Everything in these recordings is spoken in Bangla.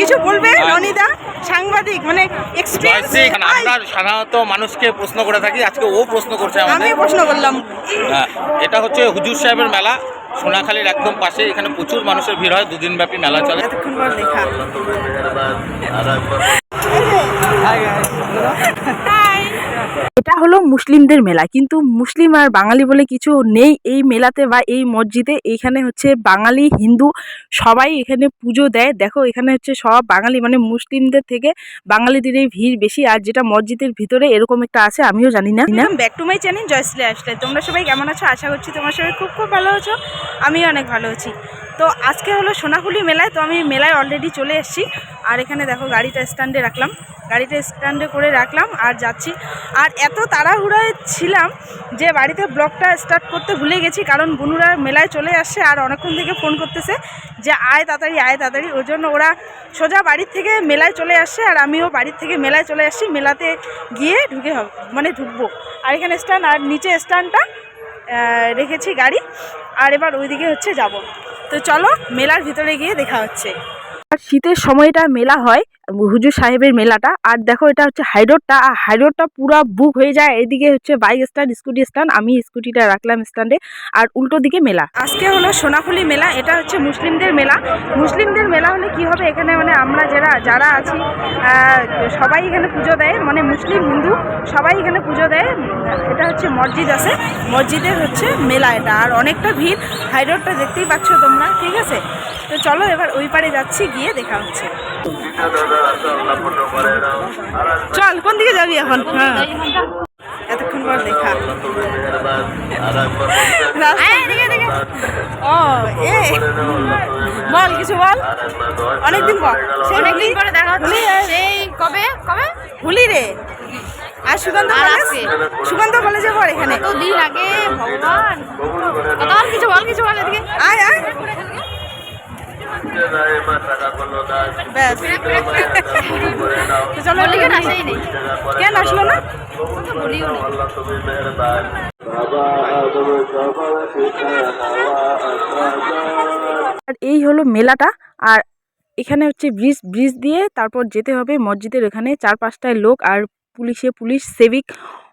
কিছু বলবে? রনিদা সাংবাদিক মানে আমরা সাধারণত মানুষকে প্রশ্ন করে থাকি আজকে ও প্রশ্ন করছে আমি প্রশ্ন করলাম। হ্যাঁ, এটা হচ্ছে হুজুর সাহেবের মেলা সোনাখালীর একদম পাশে এখানে প্রচুর মানুষের ভিড় হয় দুদিন ব্যাপী মেলা চলে। এতক্ষণ এটা হলো মুসলিমদের মেলা। কিন্তু মুসলিম আর বাঙালি বলে কিছু নেই এই মেলাতে বা এই মসজিদে। এইখানে হচ্ছে বাঙালি, হিন্দু সবাই এখানে পুজো দেয়। দেখো, এখানে হচ্ছে সব বাঙালি মানে মুসলিমদের থেকে বাঙালিদের এই ভিড় বেশি। আর যেটা মসজিদের ভিতরে এরকম একটা আছে, আমিও জানি না। Back to my channel Joyshree আসলে তোমরা সবাই কেমন আছো? আশা করছি তোমার সবাই খুব খুব ভালো আছো। আমিও অনেক ভালো আছি। তো আজকে হলো সোনাকুলি মেলায়, তো আমি মেলায় অলরেডি চলে এসেছি। আর এখানে দেখো, গাড়িটা স্ট্যান্ডে রাখলাম। গাড়িটা স্ট্যান্ডে করে রাখলাম আর যাচ্ছি। আর এত তাড়াহুড়োয় ছিলাম যে বাড়িতে ব্লগটা স্টার্ট করতে ভুলে গেছি, কারণ বনুরা মেলায় চলে আসছে আর অনেকক্ষণ থেকে ফোন করতেছে যে আয় তাড়াতাড়ি আয় তাড়াতাড়ি। ওই জন্য ওরা সোজা বাড়ির থেকে মেলায় চলে আসছে আর আমিও বাড়ির থেকে মেলায় চলে আসছি মেলাতে গিয়ে ঢুকে হবে মানে ঢুকবো। আর এখানে স্ট্যান্ড আর নিচে স্ট্যান্ডটা রেখেছি গাড়ি। আর এবার ওইদিকে হচ্ছে যাব। তো চলো, মেলার ভিতরে গিয়ে দেখা হচ্ছে। আর শীতের সময়টা মেলা হয়, হুজুর সাহেবের মেলাটা। আর দেখো এটা হচ্ছে হাইরোডটা, আর হাইরোডটা পুরো বুক হয়ে যায়। এদিকে হচ্ছে বাইক স্ট্যান্ড স্কুটি স্ট্যান্ড আমি স্কুটিটা রাখলাম স্ট্যান্ডে আর উল্টো দিকে মেলা। আজকে হলো সোনাখুলি মেলা, এটা হচ্ছে মুসলিমদের মেলা। মুসলিমদের মেলা হলে কি হবে? এখানে মানে আমরা যারা যারা আছি সবাই এখানে পুজো দেয়। মানে মুসলিম হিন্দু, সবাই এখানে পুজো দেয়। এটা হচ্ছে মসজিদ আছে। মসজিদের হচ্ছে মেলা এটা। আর অনেকটা ভিড়। হাইরোডটা দেখতেই পাচ্ছ তোমরা, ঠিক আছে? তো চলো এবার ওই পারে যাচ্ছি গিয়ে দেখা হচ্ছে। চল কোন দিকে যাবি এখন? হ্যাঁ। এতক্ষণ পর দেখা। ও এ বল কিছু বল। অনেকদিন পর। অনেকদিন পরে দেখা হচ্ছে। সেই কবে? কবে? হুলি রে। আর আর কলেজ। সুগন্ধ কলেজে পড় এখানে। তো দিন আগে ভগবান। কিছু বল কিছু বল এদিকে। আয় আয়। আর এই হলো মেলাটা, আর এখানে হচ্ছে ব্রিজ ব্রিজ দিয়ে তারপর যেতে হবে মসজিদের এখানে। চার পাঁচটায় লোক আর পুলিশে পুলিশ, সেভিক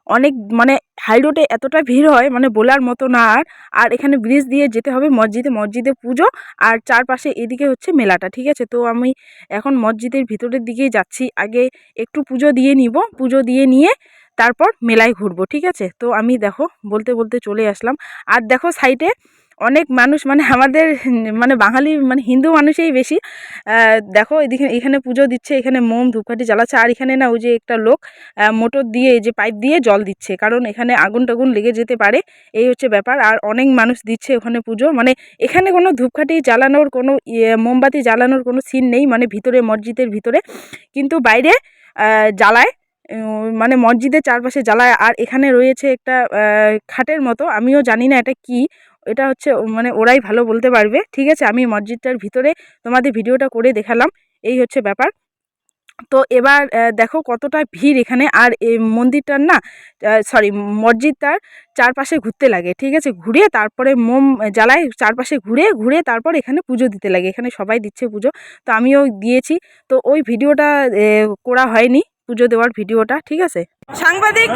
অনেক মানে হাই রোডে এতটা ভিড় হয় মানে বলার মতো না আর। আর এখানে ব্রিজ দিয়ে যেতে হবে মসজিদে মসজিদে পুজো। আর চারপাশে এদিকে হচ্ছে মেলাটা, ঠিক আছে? তো আমি এখন মসজিদের ভিতরের দিকেই যাচ্ছি। আগে একটু পুজো দিয়ে নিব, পুজো দিয়ে নিয়ে তারপর মেলায় ঘুরবো, ঠিক আছে? তো আমি দেখো, বলতে বলতে চলে আসলাম। আর দেখো সাইডে অনেক মানুষ মানে আমাদের মানে বাঙালি মানে হিন্দু মানুষই বেশি। দেখো এদিকে এখানে পুজো দিচ্ছে, এখানে মোম ধূপকাঠি জ্বালাচ্ছে, আর এখানে না ওই যে একটা লোক মোটর দিয়ে যে পাইপ দিয়ে জল দিচ্ছে, কারণ এখানে আগুন টাগুন লেগে যেতে পারে, এই হচ্ছে ব্যাপার। আর অনেক মানুষ দিচ্ছে ওখানে পুজো মানে এখানে কোনো ধূপকাঠি জ্বালানোর কোনো ইয়ে মোমবাতি জ্বালানোর কোনো সিন নেই মানে ভিতরে মসজিদের ভিতরে। কিন্তু বাইরে জ্বালায় মানে মসজিদের চারপাশে জ্বালায়, আর এখানে রয়েছে একটা খাটের মতো, আমিও জানি না এটা কি। এটা হচ্ছে মানে ওরাই ভালো বলতে পারবে। ঠিক আছে, আমি মসজিদটার ভিতরে তোমাদের ভিডিওটা করে দেখালাম। এই হচ্ছে ব্যাপার। তো এবার দেখো কতটা ভিড় এখানে। আর এই মন্দিরটার না সরি মসজিদটার চারপাশে ঘুরতে লাগে। ঠিক আছে, ঘুরে তারপরে মোম জ্বালায় চারপাশে ঘুরে ঘুরে তারপর এখানে পুজো দিতে লাগে। এখানে সবাই দিচ্ছে পুজো। তো আমিও দিয়েছি। তো ওই ভিডিওটা করা হয়নি। পুজো দেওয়ার ভিডিওটা। ঠিক আছে? সাংবাদিক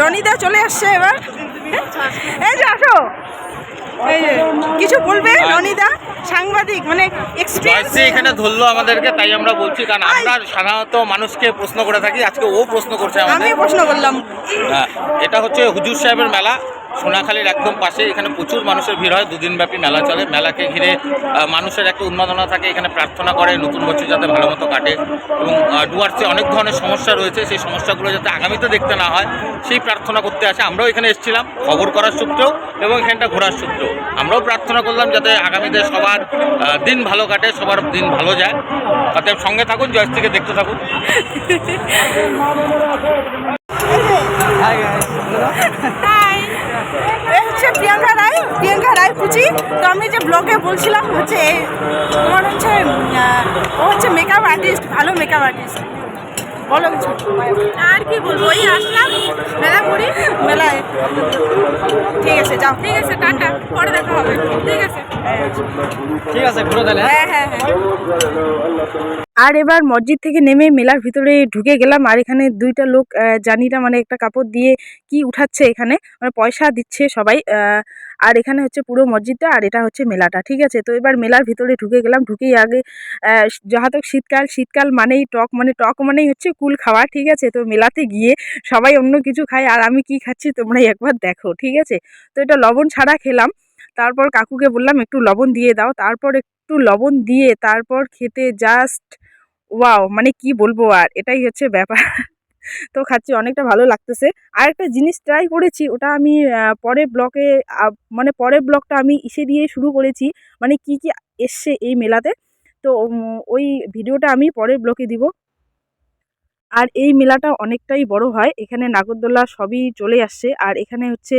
রনিদা চলে আসছে এবার। কিছু বলবে রনিদা সাংবাদিক মানে এক্সপিরিয়েন্স এখানে ধরলো আমাদেরকে তাই আমরা বলছি কারণ আমরা সাধারণত মানুষকে প্রশ্ন করে থাকি আজকে ও প্রশ্ন করছে আমি প্রশ্ন করলাম। হ্যাঁ, এটা হচ্ছে হুজুর সাহেবের মেলা। সোনাখালীর একদম পাশে এখানে প্রচুর মানুষের ভিড় হয় দুদিন ব্যাপী মেলা চলে। মেলাকে ঘিরে মানুষের একটা উন্মাদনা থাকে এখানে প্রার্থনা করে নতুন বছর যাতে ভালো মতো কাটে। এবং ডুয়ার্সে অনেক ধরনের সমস্যা রয়েছে সেই সমস্যাগুলো যাতে আগামীতে দেখতে না হয় সেই প্রার্থনা করতে আসে। আমরাও এখানে এসেছিলাম খবর করার সূত্রেও এবং এখানটা ঘোরার সূত্রেও। আমরাও প্রার্থনা করলাম যাতে আগামীতে সবার দিন ভালো কাটে সবার দিন ভালো যায়। অতএব সঙ্গে থাকুন জয়শ্রীকে দেখতে থাকুন। এই হচ্ছে প্রিয়াঙ্কা রায় প্রিয়াঙ্কা রায় পুচি। তো আমি যে ব্লগে বলছিলাম হচ্ছে এই, তোমার হচ্ছে ও হচ্ছে মেকআপ আর্টিস্ট ভালো মেকআপ আর্টিস্ট বলো কিছু। আর কি বলব? ওই আসলাম মেলা করি মেলায়। ঠিক আছে যাও। ঠিক আছে টাটা। পরে দেখা হবে। ঠিক আছে। হ্যাঁ হ্যাঁ হ্যাঁ। আর এবার মসজিদ থেকে নেমে মেলার ভিতরে ঢুকে গেলাম। আর এখানে দুইটা লোক জানি না মানে একটা কাপড় দিয়ে কি উঠাচ্ছে এখানে মানে পয়সা দিচ্ছে সবাই আর এখানে হচ্ছে পুরো মসজিদটা আর এটা হচ্ছে মেলাটা, ঠিক আছে? তো এবার মেলার ভিতরে ঢুকে গেলাম। ঢুকেই আগে যাহাতক শীতকাল শীতকাল মানেই টক মানে টক মানেই হচ্ছে কুল খাওয়া, ঠিক আছে? তো মেলাতে গিয়ে সবাই অন্য কিছু খায়, আর আমি কি খাচ্ছি তোমরা একবার দেখো, ঠিক আছে? তো এটা লবণ ছাড়া খেলাম। তারপর কাকুকে বললাম, একটু লবণ দিয়ে দাও। তারপর একটু লবণ দিয়ে তারপর খেতে জাস্ট ওয়াও মানে কি বলব আর? এটাই হচ্ছে ব্যাপার। তো খাচ্ছি, অনেকটা ভালো লাগতেছে। আর একটা জিনিস ট্রাই করেছি, ওটা আমি পরের ব্লকে মানে পরের ব্লকটা আমি ইসে দিয়ে শুরু করেছি। মানে কি কি এসছে এই মেলাতে? তো ওই ভিডিওটা আমি পরের ব্লকে দিব। আর এই মেলাটা অনেকটাই বড় হয়। এখানে নাগরদোলা সবই চলে আসছে। আর এখানে হচ্ছে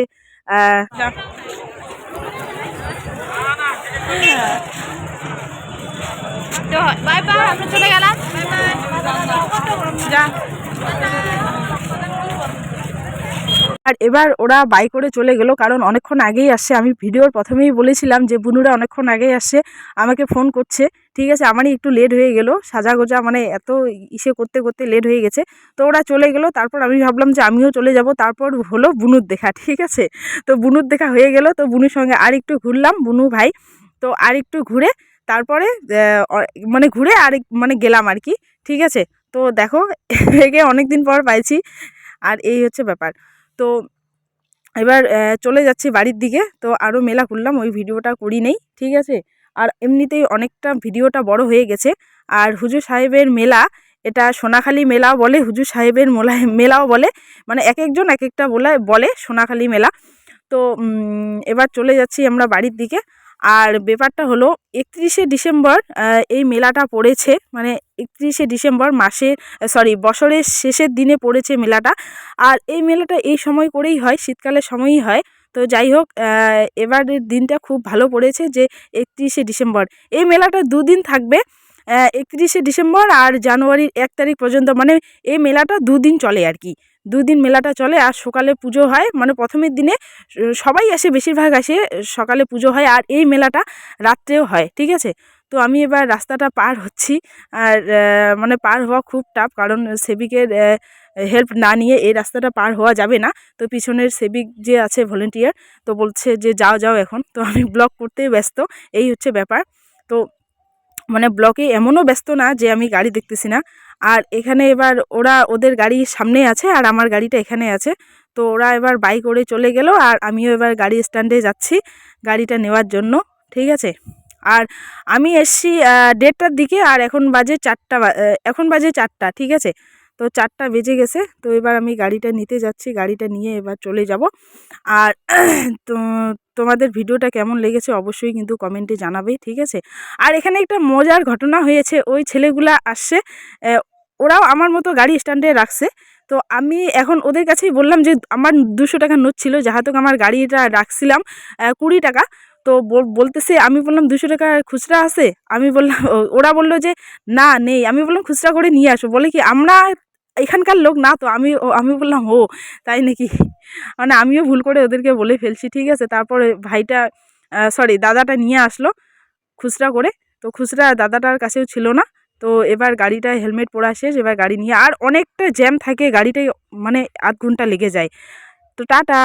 আহ, তো বাই বাই আমরা চলে গেলাম। যা। আর এবার ওরা বাই করে চলে গেল কারণ অনেকক্ষণ আগেই আসছে আমি ভিডিওর প্রথমেই বলেছিলাম যে বুনুরা অনেকক্ষণ আগেই আসছে আমাকে ফোন করছে। ঠিক আছে আমারই একটু লেট হয়ে গেল সাজা গোজা মানে এত ইসে করতে করতে লেট হয়ে গেছে। তো ওরা চলে গেল তারপর আমি ভাবলাম যে আমিও চলে যাব। তারপর হলো বুনুর দেখা ঠিক আছে? তো বুনুর দেখা হয়ে গেল তো বুনুর সঙ্গে আর একটু ঘুরলাম বুনু ভাই। তো আর একটু ঘুরে তারপরে মানে ঘুরে আর এক- মানে গেলাম আর কি, ঠিক আছে? তো দেখো, একে অনেক দিন পর পাইছি, আর এই হচ্ছে ব্যাপার। তো এবার চলে যাচ্ছি বাড়ির দিকে, তো আরও মেলা করলাম, ওই ভিডিওটা করি নেই, ঠিক আছে? আর এমনিতেই অনেকটা ভিডিওটা বড় হয়ে গেছে, আর হুজুর সাহেবের মেলা, এটা সোনাখালী মেলাও বলে, হুজুর সাহেবের মেলা, মেলাও বলে মানে এক একজন এক একটা বলে বলে সোনাখালী মেলা। তো এবার চলে যাচ্ছি আমরা বাড়ির দিকে আর ব্যাপারটা হলো একত্রিশে ডিসেম্বর এই মেলাটা পড়েছে মানে একত্রিশে ডিসেম্বর মাসে সরি বছরের শেষের দিনে পড়েছে মেলাটা। আর এই মেলাটা এই সময় করেই হয়, শীতকালের সময়ই হয়। তো যাই হোক এবারের দিনটা খুব ভালো পড়েছে যে একত্রিশে ডিসেম্বর। এই মেলাটা দুদিন থাকবে একত্রিশে ডিসেম্বর আর জানুয়ারির এক তারিখ পর্যন্ত মানে এই মেলাটা দুদিন চলে আর কি। দুদিন মেলাটা চলে আর সকালে পুজো হয়। মানে প্রথমের দিনে সবাই আসে, বেশিরভাগ আসে, সকালে পুজো হয় আর এই মেলাটা রাত্রেও হয়, ঠিক আছে? তো আমি এবার রাস্তাটা পার হচ্ছি আর মানে পার হওয়া খুব টাফ কারণ সেবিকের হেল্প না নিয়ে এই রাস্তাটা পার হওয়া যাবে না। তো পিছনের সেবিক যে আছে ভলেন্টিয়ার তো বলছে যে, যাও যাও এখন। তো আমি ব্লগ করতে ব্যস্ত। এই হচ্ছে ব্যাপার। তো মানে ব্লকে এমনও ব্যস্ত না যে আমি গাড়ি দেখতেছি না। আর এখানে এবার ওরা ওদের গাড়ি সামনে আছে আর আমার গাড়িটা এখানে আছে। তো ওরা এবার বাইক করে চলে গেল আর আমিও এবার গাড়ি স্ট্যান্ডে যাচ্ছি গাড়িটা নেওয়ার জন্য, ঠিক আছে? আর আমি এসছি দেড়টার দিকে আর এখন বাজে চারটা এখন বাজে চারটা, ঠিক আছে? তো চারটা বেজে গেছে, তো এবার আমি গাড়িটা নিতে যাচ্ছি, গাড়িটা নিয়ে এবার চলে যাব। আর তো তোমাদের ভিডিওটা কেমন লেগেছে অবশ্যই কিন্তু কমেন্টে জানাবে, ঠিক আছে? আর এখানে একটা মজার ঘটনা হয়েছে, ওই ছেলেগুলা আসছে ওরাও আমার মতো গাড়ি স্ট্যান্ডে রাখছে। তো আমি এখন ওদের কাছেই বললাম যে, আমার দুশো টাকা নোট ছিল যাহাতক আমার গাড়িটা রাখছিলাম কুড়ি টাকা। তো বল- বলতেছে, আমি বললাম, দুশো টাকা খুচরা আছে? আমি বললাম ওরা বলল যে, না, নেই। আমি বললাম, খুচরা করে নিয়ে আসো। বলে কি, আমরা এখানকার লোক না তো, আমি আমি বললাম, ও, তাই নাকি? মানে আমিও ভুল করে ওদেরকে বলে ফেলছি, ঠিক আছে? তারপরে ভাইটা সরি দাদাটা নিয়ে আসলো খুচরা করে। তো খুচরা দাদাটার কাছেও ছিল না। তো এবার গাড়িটা হেলমেট পরা শেষ, এবার গাড়ি নিয়ে, আর অনেকটা জ্যাম থাকে, গাড়িটাই মানে আধ ঘণ্টা লেগে যায়। তো টাটা।